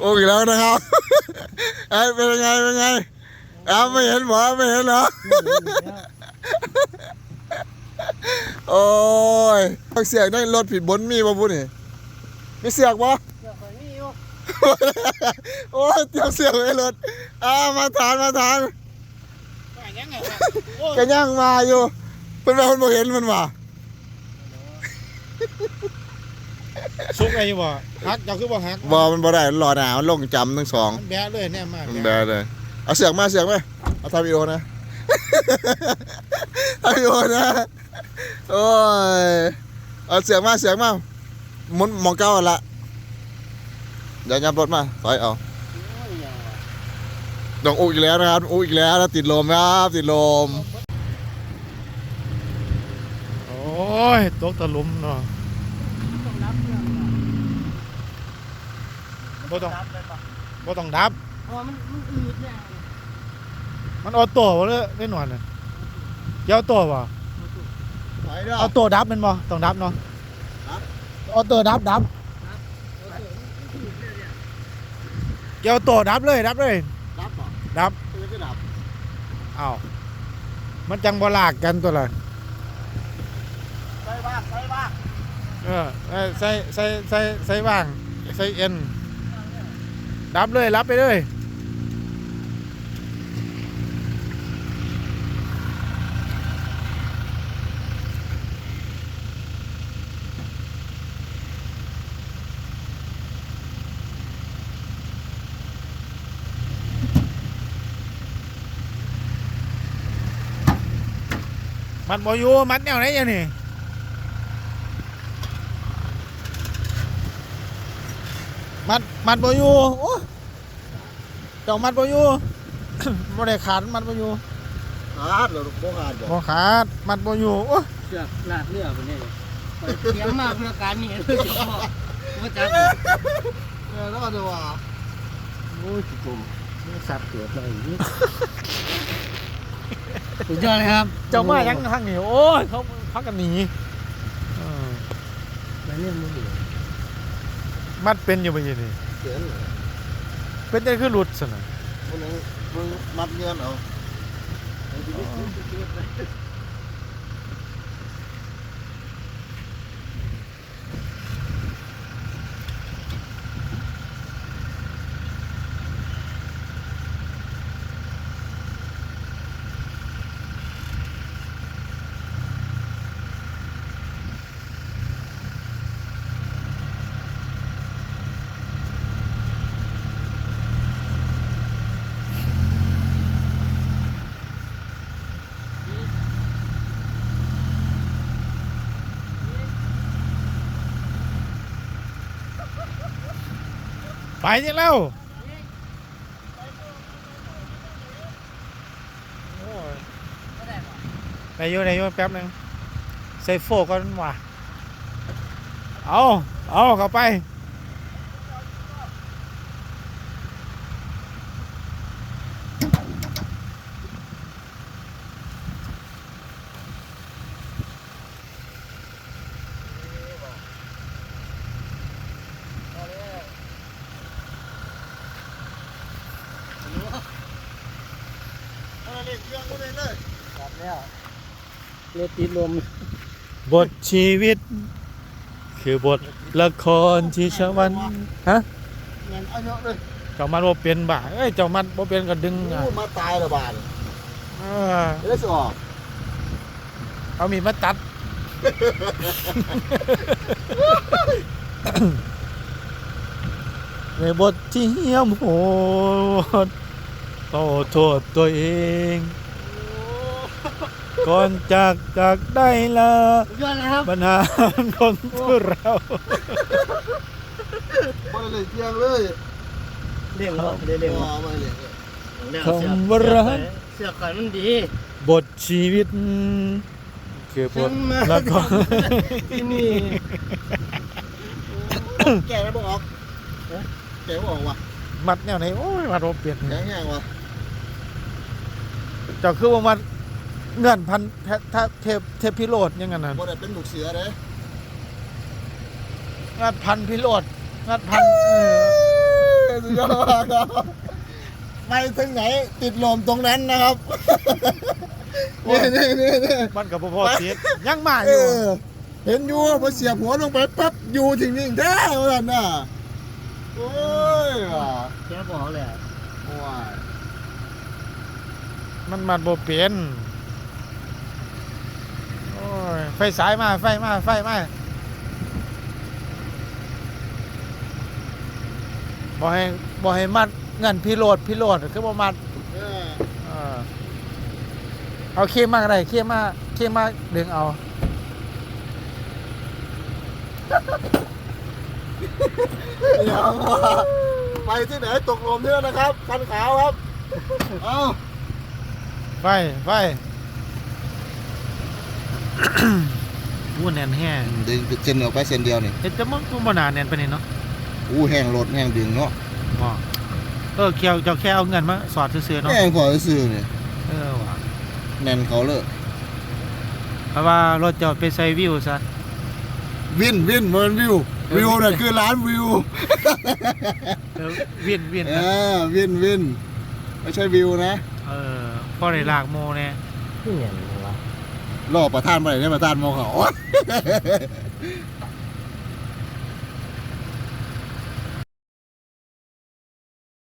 โอ้ยแล้วนะครับเอ้ยเป็นยังไงเป็นยังไงอ้าวไม่เห็นหมอไม่เห็นเหรอโอ้ยเสียงได้รถผิดบนมีบ่บุนี่มีเสียงบ่โอ้ยเตรียมเสียงไว้รถอ้ามาทานมาทานก็ย่างมาอยู่เพิ่นว่าเพิ่นบ่เห็นมันว่า ซุกไอ้บ่ฮักเจ้าคือบ่ฮักบ่มันบ่ได้มันรอหน้ามันลงจำทั้งสองมันแบะเลยแน่มากมันได้เลยเอาเสียงมาเสียงมาเอาทำวิดีโอนะ ทำวิดีโอนะโอ้ยเอาเสียงมาเสียงมาหมุนหมองเก้าอันละเดี๋ยวยับรถมาถอยเอาต้องอู้อีกแล้วนะครับอู้อีกแล้วนะติดลมนะครับติดลม โอ้ยตกตะลุมเนาะ บ่ต้องบ่ต้องดับอ๋อมันมันอืดเนี่ยมันออโต้บ่เลยได้หน่อยน่ะเกี่ยวโต้บ่ถอยเด้อออโต้ดับแม่นบ่ต้องดับเนาะดับออโต้ดับดับเกี่ยวโต้ดับเลยดับเลยดับบ่ดับตัวนี้ก็ดับอ้าวมันจังบ่ลากกันตัวละใส่บ้างใส่บ้างเออเอ้ยใส่ใส่ใส่ใส่ว่างใส่เอ็น ดับเลย รับไปเลยมันบอยู่มันแนวไหนยังนี่ มันมันบอยู่โอ้เจ้ามันบอยู่ บ่ได้ขาดมันบอยู่ขาดแล้วโบขาดบ่บ่ขาดมันบอยู่โอ้เสือกลาดเลือดคนนี้ไปเตรียมมากเพื่อการนี้เลยจะบอกว่าจะเออแล้วก็จะว่าโอ้ยจิกมสับเกิดเลยสุดยอดเลยครับ เจ้ามายังทางนี้โอ้ยเขาพักกันหนีเออไปเรื่องมือถือ มัดเป็นอยู่บ่ยังนี่เสียนเลยเป็นได้คือหลุดซะน่ะมึงมึงมัดเงินเอา ไปจังแล้วไปอยู่ได้อยู่แป๊บหนึงใส่โฟก่อนว่ะเอาเอาเข้าไป เอาเล่นเครื่องกูเลยเลยครับแล้วเลือดติดลมบทชีวิต คือบทละครที่ชวันฮะเงินเอาเยอะเลยเจ้ามันบ่เป็นบ่าเอ้ยเจ้ามันบ่เป็นก็ดึงอะกูมาตายละบาทเออเดี๋ยวสิออกเอามีดมาตัดในบทที่เหี้ยมโหด ขอโทษตัวเอง ก่อนจากจากได้ละสุดยอดเลยครับปัญหาคนที่เราบ่ได้เล่นเครื่องเลยเรียกว่าเรียกบ่ว่าไม่เล่นคำว่ารักเสือกก่อนมันดี บทชีวิต คือบทละครที่นี่แกไม่บอกออกแกไม่บอกว่ะ มัดแนวไหนโอ้ยมัดโอเปลี่ยนแกแห้งว่ะเจ้าคือว่ามัดเงื่อนพันแทถ้าเทพเทพพิโรธยังไงนั้นบ่ได้เป็นลูกเสือเด้งัดพันพิโรธงัดพันเออสุดยอดมากครับไปถึงไหน ติดลมตรงนั้นนะครับนี่นี่นี่นี่มันกับพ่อเสียยังมาอเอยู่อเห็นอยู่พอเสียบหัวลงไปปั๊บอยู่ถึงนิ่งแท้เลยน่ะโอ้ยว่ะ แกบอกเลยอะว้ายมันมันบ่เปลี่ยนโอ้ยไฟสายมาไฟมาไฟมาบ่ให้บ่ให้มัดเงินพี่โหลดพี่โหลดคือบ่มัดเออเออเอาเคมมาก็ได้เคมมาเคมมาดึงเอาอย่างว่า ไปที่ไหนตกลมเที่ยวนะครับคันขาวครับ เอ้าไฟไฟวู้แน่นแห้งดึงเส้นออกไปเส้นเดียวนี่เฮ็ดจะมันกูบ่น่าแน่นปานนี้เนาะอู้แห้งรถแห้งดึงเนาะบ่เออเคียวเจ้าแค่เอาเงินมาสอดซื่อๆเนาะแห้งพอซื้อเนี่ยเออว่ะแน่นเขาเลยเพราะว่ารถเจ้าไปใส่วิวซะวินวินมันวิว วิวน่ะคือร้านวิวเออวินวินเอนะอวินวินไม่ใช่วิวนะเออพอได้ลากโมแน่นี่อย่างวะรอบประธานไปได้ประธานมองเขา